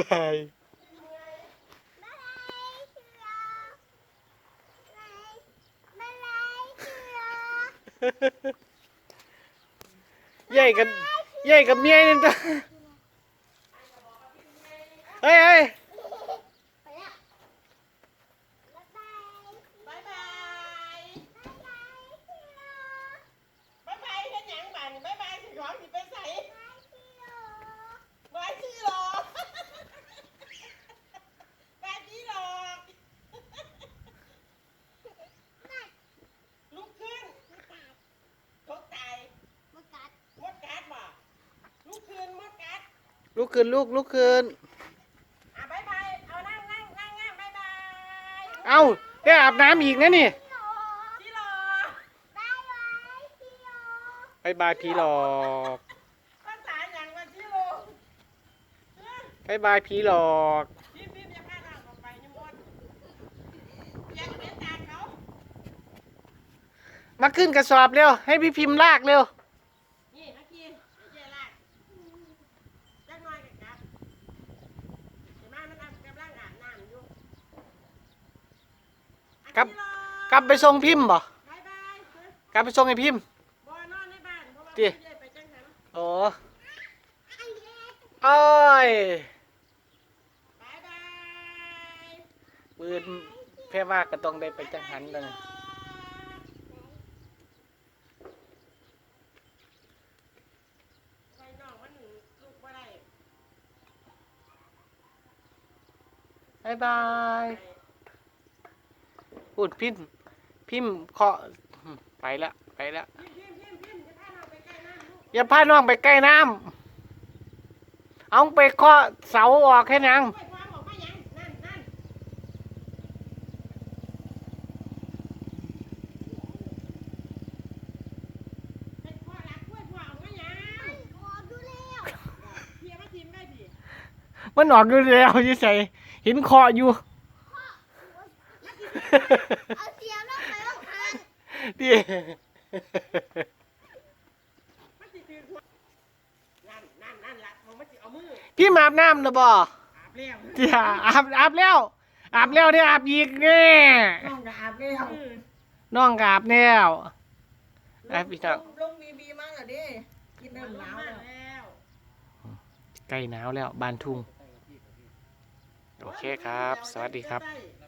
บายใหญ่กับใหญ่กับเมียนี่ตัวเฮ้ยเฮ้ย บายบายบายบายเฮ็ดหยังบัดบายบายสิของสิไปใส่บายที่หรอกบายที่หรอกลุกขึ้นตกใจมดกัดบ่ลุกขึ้นมดกัด ลุกขึ้นลูกลุกขึ้นอะบายบายเอานั่งนั่งนั่งนั่งบายบายเอ้าได้อาบน้ำอีกนะนี่ที่หรอบายบายผีหลอกภาษาหยังว่าที่หรอกเอ้ยบายบายผีหลอก พี่พี่อย่าพาเราออกไปนี่มดอย่าเป็นตาเขา มาขึ้นกระสอบเร็ว ให้พี่พิมพ์ลากเร็ว นี่เมื่อกี้ไอ้เจ้าลากจักหน่อยกันครับเห็นไหมมันกำลังอาบน้ำอยู่ อะครับที่รอกลับไปส่งพิมพ์บ่บายบายเฮ้ยกลับไปส่งให้พิมพ์บ่นอนในบ้านเพราะว่าติไม่ได้ไปจังหันโอ้โอ้ยบายบายปืนแพ่ว่าก็ต้องได้ไปจังหันแล้วนะไปน้องมันลูกบ่ได้บายบาย พูดพิมพ์พิมพ์เคาะอืมไปละไปละพิมพ์พิมพ์พิมพ์พิมพ์จะพาเราไปใกล้น้ำลูกอย่าพาน้องไปใกล้น้ำเอาไปเคาะเสาออกแค่นังกล้วยความออกมายังนั่นนั่นเป็นพ่อรักกล้วยพ่อออกมายังเพียมาทิมได้พี่มันออกอยู่แล้วยี่ใส่เห็นเคาะอยู่ เอาเสียมลงไปว่าหันดิมันสิถือหัวนั่นนั่นนั่นละมันมันสิเอามือพี่มาอาบน้ำนะบ่อาบแล้วที่อาบอาบแล้ว อาบแล้วที่อาบอีกแน่น้องก็อาบแล้วน้องก็อาบแล้วไอ้พี่น้องลงบีบีมากอะดิกินมันน้ำหลงนาวมาแล้วแล้วใกล้หนาวแล้วบานทุ่ง โอเคครับ สวัสดีครับได้